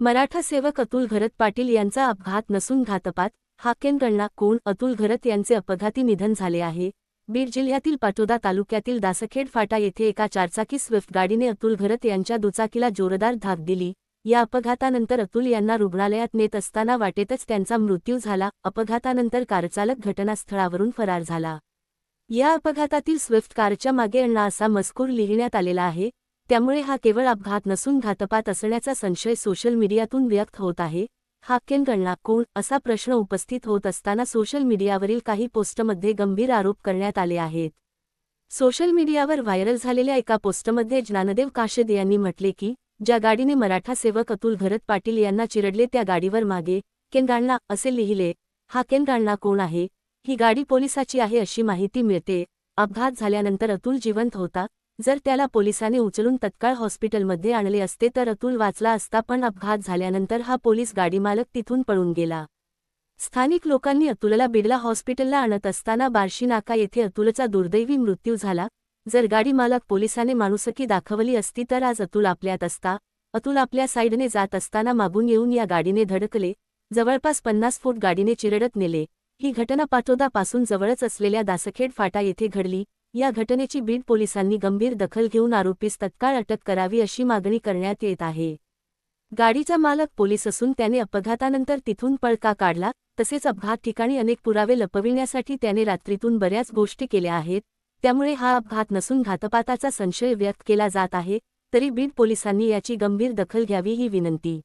मराठा सेवक अतुल घरत पाटील यांचा अपघात नसून घातपात हाकेनगणना कोण? अतुल घरत यांचे अपघाती निधन झाले आहे. बीड जिल्ह्यातील पाटोदा तालुक्यातील दासखेड फाटा येथे एका चारचाकी स्विफ्ट गाडीने अतुल घरत यांच्या दुचाकीला जोरदार धाक दिली. या अपघातानंतर अतुल यांना रुग्णालयात नेत असताना वाटेतच त्यांचा मृत्यू झाला. अपघातानंतर कारचालक घटनास्थळावरून फरार झाला. या अपघातातील स्विफ्ट कारच्या मागे अण्णा असा मजकूर लिहिण्यात आलेला आहे. त्यामुळे हा केवळ अपघात नसून घातपात असण्याचा संशय सोशल मीडियातून व्यक्त होत आहे. हाकेनगणना कोण? असा प्रश्न उपस्थित होत असताना सोशल मीडियावरील काही पोस्टमध्ये गंभीर आरोप करण्यात आले आहेत. सोशल मीडियावर व्हायरल झालेल्या एका पोस्टमध्ये ज्ञानदेव काशेद यांनी म्हटले की ज्या गाडीने मराठा सेवक अतुल भरत पाटील यांना चिरडले त्या गाडीवर मागे केनगाणना असे लिहिले हा केनगाणना कोण आहे? ही गाडी पोलिसाची आहे अशी माहिती मिळते. अपघात झाल्यानंतर अतुल जिवंत होता जर त्याला पोलिसांनी उचलून तत्काळ हॉस्पिटलमध्ये आणले असते तर अतुल वाचला असता पण अपघात झाल्यानंतर हा पोलीस गाडीमालक तिथून पळून गेला. स्थानिक लोकांनी अतुलला बिर्ला हॉस्पिटलला आणत असताना बार्शी नाका येथे अतुलचा दुर्दैवी मृत्यू झाला. जर गाडीमालक पोलिसाने माणुसकी दाखवली असती तर आज अतुल आपल्यात असता. अतुल आपल्या साईडने जात असताना मागून येऊन या गाडीने धडकले. जवळपास पन्नास फूट गाडीने चिरडत नेले. ही घटना पाटोदापासून जवळच असलेल्या दासखेड फाटा येथे घडली. या घटनेची बीड पोलिसांनी गंभीर दखल घेऊन आरोपीस तत्काळ अटक करावी अशी मागणी करण्यात येत आहे. गाडीचा मालक पोलीस असून त्याने अपघातानंतर तिथून पळ का काढला तसेच अपघात ठिकाणी अनेक पुरावे लपविण्यासाठी त्याने रात्रीतून बऱ्याच गोष्टी केल्या आहेत त्यामुळे हा अपघात नसून घातपाताचा संशय व्यक्त केला जात आहे तरी बीड पोलिसांनी याची गंभीर दखल घ्यावी ही विनंती.